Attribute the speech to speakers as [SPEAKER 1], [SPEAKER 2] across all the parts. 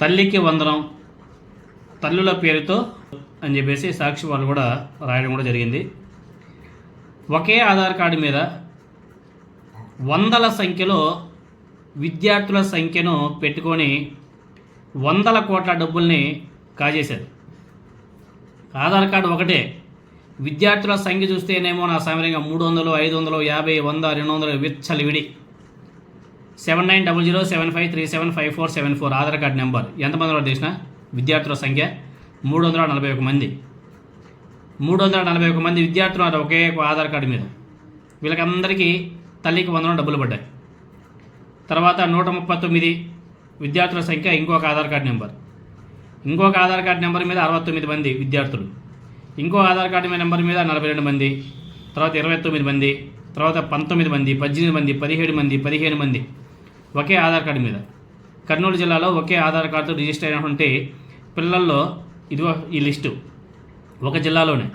[SPEAKER 1] తల్లికి వందనం తల్లుల పేరుతో అని చెప్పేసి సాక్షి వాళ్ళు కూడా రాయడం కూడా జరిగింది. ఒకే ఆధార్ కార్డు మీద వందల సంఖ్యలో విద్యార్థుల సంఖ్యను పెట్టుకొని వందల కోట్ల డబ్బుల్ని కాజేశారు. ఆధార్ కార్డు ఒకటే. విద్యార్థుల సంఖ్య చూస్తేనేమో నా సమయంగా మూడు వందలు ఐదు వందలు యాభై వంద రెండు వందలు విచ్చలు విడి seven nine double zero seven five three seven five four seven four Aadhaar card number ఎంతమంది ఉన్నారు చేసిన విద్యార్థుల సంఖ్య మూడు వందల నలభై ఒక మంది. మూడు వందల నలభై ఒక మంది విద్యార్థులు ఉన్నారు ఒకే ఒక ఆధార్ కార్డు మీద. వీళ్ళకందరికీ తల్లికి వందనం డబ్బులు పడ్డాయి. తర్వాత నూట ముప్పై తొమ్మిది విద్యార్థుల సంఖ్య ఇంకొక ఆధార్ కార్డు నెంబర్. ఇంకొక ఆధార్ కార్డు నెంబర్ మీద అరవై తొమ్మిది మంది విద్యార్థులు. ఇంకో ఆధార్ కార్డు నెంబర్ మీద నలభై రెండు మంది. తర్వాత ఇరవై తొమ్మిది మంది. తర్వాత పంతొమ్మిది మంది పద్దెనిమిది మంది పదిహేడు మంది పదిహేను మంది. ఒకే ఆధార్ కార్డు మీద. కర్నూలు జిల్లాలో ఒకే ఆధార్ కార్డుతో రిజిస్టర్ అయినటువంటి పిల్లల్లో ఇదిగో ఈ లిస్టు. ఒక జిల్లాలోనే.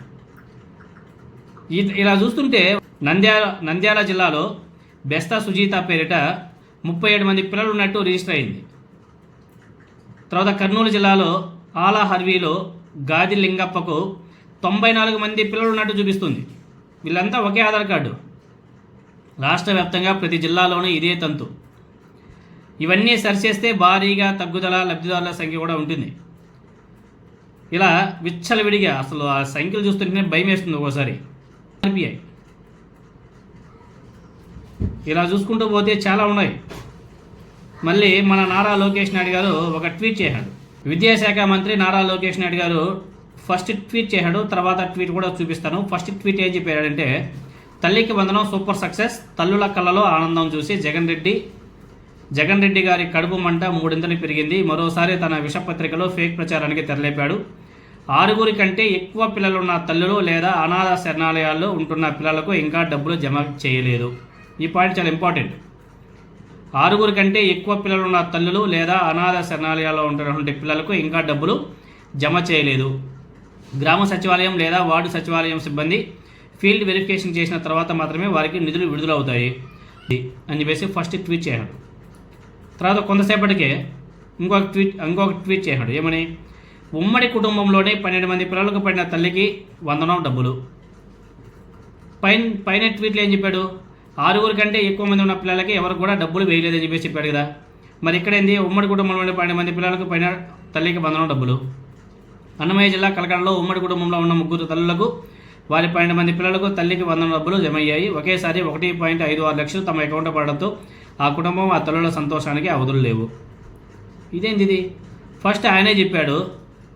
[SPEAKER 1] ఇలా చూస్తుంటే నంద్యాల నంద్యాల జిల్లాలో బెస్తా సుజీత పేరిట ముప్పై ఏడు మంది పిల్లలు ఉన్నట్టు రిజిస్టర్ అయింది. తర్వాత కర్నూలు జిల్లాలో ఆలా హర్వీలో గాది లింగప్పకు తొంభై నాలుగు మంది పిల్లలు ఉన్నట్టు చూపిస్తుంది. వీళ్ళంతా ఒకే ఆధార్ కార్డు. రాష్ట్ర వ్యాప్తంగా ప్రతి జిల్లాలోనూ ఇదే తంతు. ఇవన్నీ సరిచేస్తే భారీగా తగ్గుదల లబ్ధిదారుల సంఖ్య కూడా ఉంటుంది. ఇలా విచ్చలవిడిగా అసలు ఆ సంఖ్యలు చూస్తుంటేనే భయం వేస్తుంది ఒక్కోసారి. ఆర్బీఐ ఇలా చూసుకుంటూ పోతే చాలా ఉన్నాయి. మళ్ళీ మన నారా లోకేష్ నాయుడు గారు ఒక ట్వీట్ చేశాడు. విద్యాశాఖ మంత్రి నారా లోకేష్ నాయుడు గారు ఫస్ట్ ట్వీట్ చేశాడు తర్వాత ట్వీట్ కూడా చూపిస్తాను. ఫస్ట్ ట్వీట్ ఏం చెప్పాడంటే తల్లికి వందనం సూపర్ సక్సెస్ తల్లుల కళ్ళలో ఆనందం చూసి జగన్ రెడ్డి జగన్ రెడ్డి గారి కడుపు మంట మూడింతలు పెరిగింది. మరోసారి తన విషపత్రికలో ఫేక్ ప్రచారానికి తెరలేపాడు. ఆరుగురి కంటే ఎక్కువ పిల్లలున్న తల్లులు లేదా అనాథ శరణాలయాల్లో ఉంటున్న పిల్లలకు ఇంకా డబ్బులు జమ చేయలేదు. ఈ పాయింట్ చాలా ఇంపార్టెంట్. ఆరుగురి కంటే ఎక్కువ పిల్లలున్న తల్లులు లేదా అనాథ శరణాలయాల్లో ఉంటున్నటువంటి పిల్లలకు ఇంకా డబ్బులు జమ చేయలేదు. గ్రామ సచివాలయం లేదా వార్డు సచివాలయం సిబ్బంది ఫీల్డ్ వెరిఫికేషన్ చేసిన తర్వాత మాత్రమే వారికి నిధులు విడుదలవుతాయి అని చెప్పేసి ఫస్ట్ ట్వీట్ చేయాలి తర్వాత కొంతసేపటికే ఇంకొక ట్వీట్ ఇంకొక ట్వీట్ చేశాడు. ఏమని? ఉమ్మడి కుటుంబంలోనే పన్నెండు మంది పిల్లలకు పడిన తల్లికి వందనం డబ్బులు. పైన పైన ట్వీట్లు ఏం చెప్పాడు? ఆరుగురు కంటే ఎక్కువ మంది ఉన్న పిల్లలకి ఎవరు కూడా డబ్బులు వేయలేదని చెప్పేసి చెప్పాడు కదా. మరి ఇక్కడ ఏంది? ఉమ్మడి కుటుంబంలోని పన్నెండు మంది పిల్లలకు పైన తల్లికి వందనం డబ్బులు. అన్నమయ్య జిల్లా కలకడలో ఉమ్మడి కుటుంబంలో ఉన్న ముగ్గురు తల్లులకు వారి పన్నెండు మంది పిల్లలకు తల్లికి వందన డబ్బులు జమ అయ్యాయి ఒకేసారి ఒకటి పాయింట్ ఐదు ఆరు లక్షలు తమ అకౌంట్ పడడంతో ఆ కుటుంబం ఆ తల్లుల సంతోషానికి అవధులు లేవు. ఇదేంది ఇది ఫస్ట్ ఆయనే చెప్పాడు.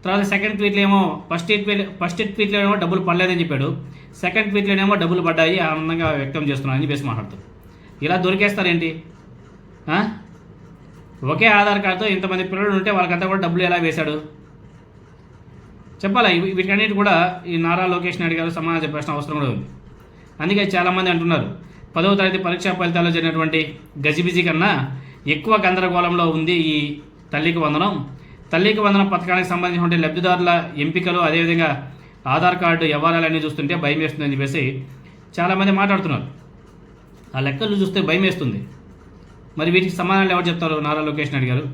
[SPEAKER 1] తర్వాత సెకండ్ ట్వీట్లో ఏమో ఫస్ట్ ట్వీట్ ఫస్ట్ ట్వీట్లో ఏమో డబ్బులు పడలేదని చెప్పాడు. సెకండ్ ట్వీట్లోనేమో డబ్బులు పడ్డాయి. ఆనందంగా వ్యక్తం చేస్తున్నానని చెప్పేసి మాట్లాడుతాడు. ఇలా దొరికేస్తారేంటి? ఒకే ఆధార్ కార్డుతో ఇంతమంది పిల్లలు ఉంటే వాళ్ళకంతా కూడా డబ్బులు ఎలా వేశాడు? చెప్పాలా? వీటికన్నిటి కూడా ఈ నారా లోకేష్ నాయుడు గారు సమాధానం చెప్పాల్సిన అవసరం కూడా ఉంది. అందుకే చాలామంది అంటున్నారు పదవ తరగతి పరీక్షా ఫలితాల్లో జరిగినటువంటి గజిబిజి కన్నా ఎక్కువ గందరగోళంలో ఉంది ఈ తల్లికి వందనం. తల్లికి వందనం పథకానికి సంబంధించినటువంటి లబ్ధిదారుల ఎంపికలు అదేవిధంగా ఆధార్ కార్డు వ్యవహారాలన్నీ చూస్తుంటే భయం వేస్తుందని చెప్పేసి చాలామంది మాట్లాడుతున్నారు. ఆ లెక్కలు చూస్తే భయం వేస్తుంది. మరి వీటికి సమాధానాలు ఎవరు చెప్తారు నారా లోకేష్ నాయుడు గారు?